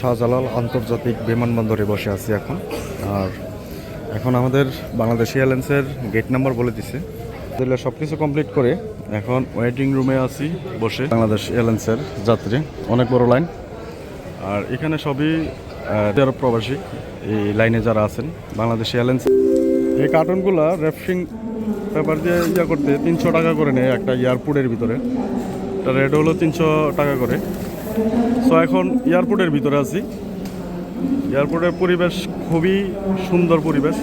শাহজালাল আন্তর্জাতিক বিমানবন্দরে বসে আছি এখন। আর এখন আমাদের বাংলাদেশ এয়ারলাইন্সের গেট নাম্বার বলে দিছে। তাহলে সব কিছু কমপ্লিট করে এখন ওয়েটিং রুমে আছি বসে। বাংলাদেশ এয়ারলাইন্সের যাত্রী, অনেক বড় লাইন। আর এখানে সবই প্রবাসী, এই লাইনে যারা আছেন, বাংলাদেশ এয়ারলাইন্স এই কার্টুনগুলো র্যাপসিং পেপার দিয়ে ইয়া করতে তিনশো টাকা করে নেয় একটা এয়ারপোর্টের ভিতরে। রেট হলো তিনশো টাকা করে। সো এখন এয়ারপোর্টের ভিতরে আছি। এয়ারপোর্টের পরিবেশ খুবই সুন্দর পরিবেশ,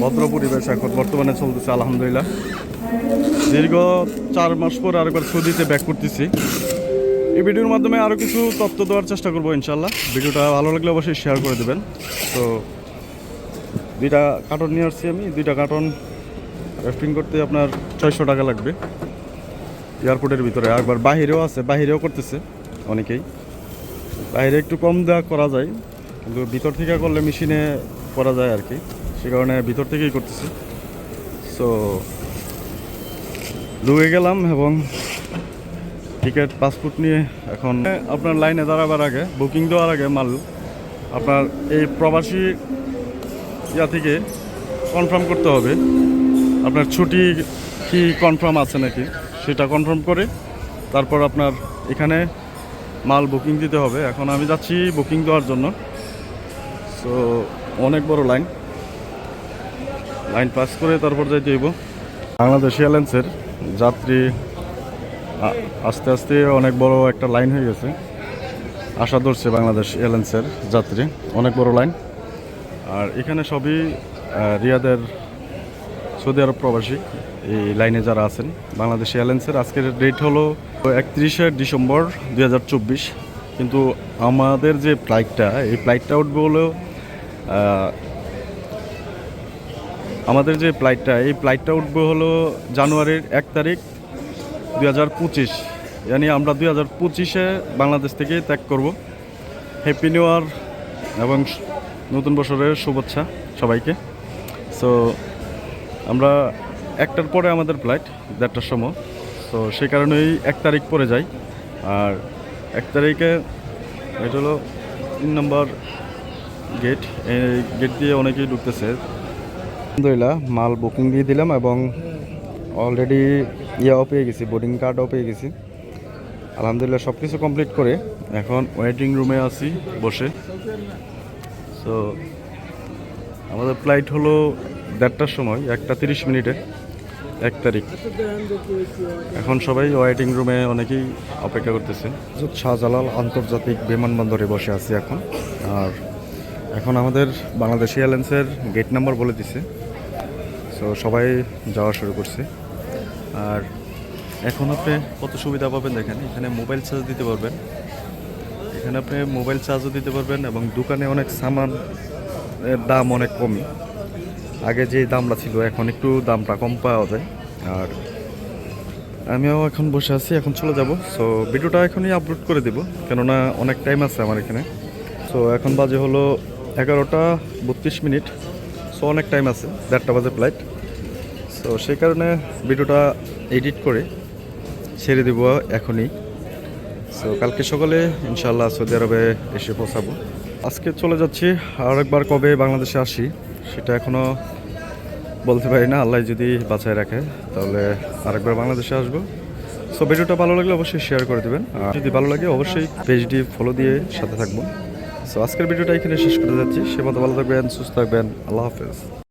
ভদ্র পরিবেশ এখন বর্তমানে চলতেছে, আলহামদুলিল্লাহ। দীর্ঘ চার মাস পর আরেকবার সৌদিতে ব্যাক করতেছি। এই ভিডিওর মাধ্যমে আরও কিছু তথ্য দেওয়ার চেষ্টা করব ইনশাল্লাহ ভিডিওটা ভালো লাগলে অবশ্যই শেয়ার করে দেবেন। তো দুইটা কার্টন নিয়ে আসছি আমি। দুইটা কার্টন রেফটিং করতে আপনার ছয়শো টাকা লাগবে। এয়ারপোর্টের ভিতরে একবার বাহিরেও আছে, বাহিরেও করতেছে। অনেকেই। বাইরে একটু কম দেওয়া করা যায়, কিন্তু ভিতর থেকে করলে মেশিনে করা যায় আর কি। সে কারণে ভিতর থেকেই করতেছি। সো ঢুকে গেলাম এবং টিকিট, পাসপোর্ট নিয়ে এখন আপনার লাইনে দাঁড়াবার আগে, বুকিং দেওয়ার আগে মাল আপনার এই প্রবাসী ইয়া থেকে কনফার্ম করতে হবে। আপনার ছুটি কি কনফার্ম আছে নাকি, সেটা কনফার্ম করে তারপর আপনার এখানে মাল বুকিং দিতে হবে। এখন আমি যাচ্ছি বুকিং দেওয়ার জন্য। সো অনেক বড় লাইন। লাইন পাস করে তারপর যাইতে হইব। বাংলাদেশ এয়ারলাইন্সের যাত্রী আস্তে আস্তে অনেক বড় একটা লাইন হয়ে গেছে। আশা ধরছে বাংলাদেশ এয়ারলাইন্সের যাত্রী। অনেক বড় লাইন। আর এখানে সবই রিয়াদের সৌদি আরব প্রবাসী। এই লাইনে যারা আছেন, বাংলাদেশ এয়ারলাইন্সের আজকের ডেট হলো একত্রিশে ডিসেম্বর দু হাজার চব্বিশ। কিন্তু আমাদের যে ফ্লাইটটা এই ফ্লাইটটা উঠবে হলো আমাদের যে ফ্লাইটটা এই ফ্লাইটটা উঠবে হলো জানুয়ারির এক তারিখ দুই হাজার পঁচিশ। ইয়ানি আমরা দুই হাজার পঁচিশে বাংলাদেশ থেকে ত্যাগ করব। হ্যাপি নিউ ইয়ার এবং নতুন বছরের শুভেচ্ছা সবাইকে। সো আমরা একটার পরে আমাদের ফ্লাইট দেড়টার সময়। তো সেই কারণেই এক তারিখ পরে যাই। আর এক তারিখে এটা হলো তিন নম্বর গেট এই গেট দিয়ে অনেকেই ঢুকতেছে। আলহামদুলিল্লাহ, মাল বুকিং দিয়ে দিলাম এবং অলরেডি ইয়াও পেয়ে গেছি বোর্ডিং কার্ডও পেয়ে গেছি। আলহামদুলিল্লাহ সব কিছু কমপ্লিট করে এখন ওয়েটিং রুমে আছি বসে। সো আমাদের ফ্লাইট হলো দেড়টার সময়, একটা তিরিশ মিনিটে। এক তারিখ। এখন সবাই ওয়েটিং রুমে অনেকেই অপেক্ষা করতেছে। শাহজালাল আন্তর্জাতিক বিমানবন্দরে বসে আছি এখন। আর এখন আমাদের বাংলাদেশ এয়ারলাইন্সের গেট নাম্বার বলে দিছে। সো সবাই যাওয়া শুরু করছে। আর এখন আপনি কত সুবিধা পাবেন দেখেন, এখানে মোবাইল চার্জ দিতে পারবেন। এখানে আপনি মোবাইল চার্জও দিতে পারবেন এবং দোকানে অনেক সামান দাম অনেক কমই। আগে যে দামটা ছিল, এখন একটু দামটা কম পাওয়া যায়। আর আমিও এখন বসে আছি, এখন চলে যাব। সো ভিডিওটা এখনই আপলোড করে দেব, কেননা অনেক টাইম আছে আমার এখানে। সো এখন বাজে হলো এগারোটা বত্রিশ মিনিট। সো অনেক টাইম আছে, দেড়টা বাজে ফ্লাইট সো সেই কারণে ভিডিওটা এডিট করে ছেড়ে দেবো এখনই। সো কালকে সকালে ইনশাল্লাহ সৌদি আরবে এসে পৌঁছাবো। আজকে চলে যাচ্ছি আর একবার কবে বাংলাদেশে আসি, সেটা এখনও বলতে পারি না, আল্লাহ যদি বাঁচায় রাখে, তাহলে আরেকবার বাংলাদেশে আসব। সো ভিডিওটা ভালো লাগলে অবশ্যই শেয়ার করে দেবেন, আর যদি ভালো লাগে অবশ্যই পেজটি ফলো দিয়ে সাথে থাকব সো আজকের ভিডিওটা এখানে শেষ করে যাচ্ছি, সে মতো ভালো থাকবেন, সুস্থ থাকবেন, আল্লাহ হাফেজ।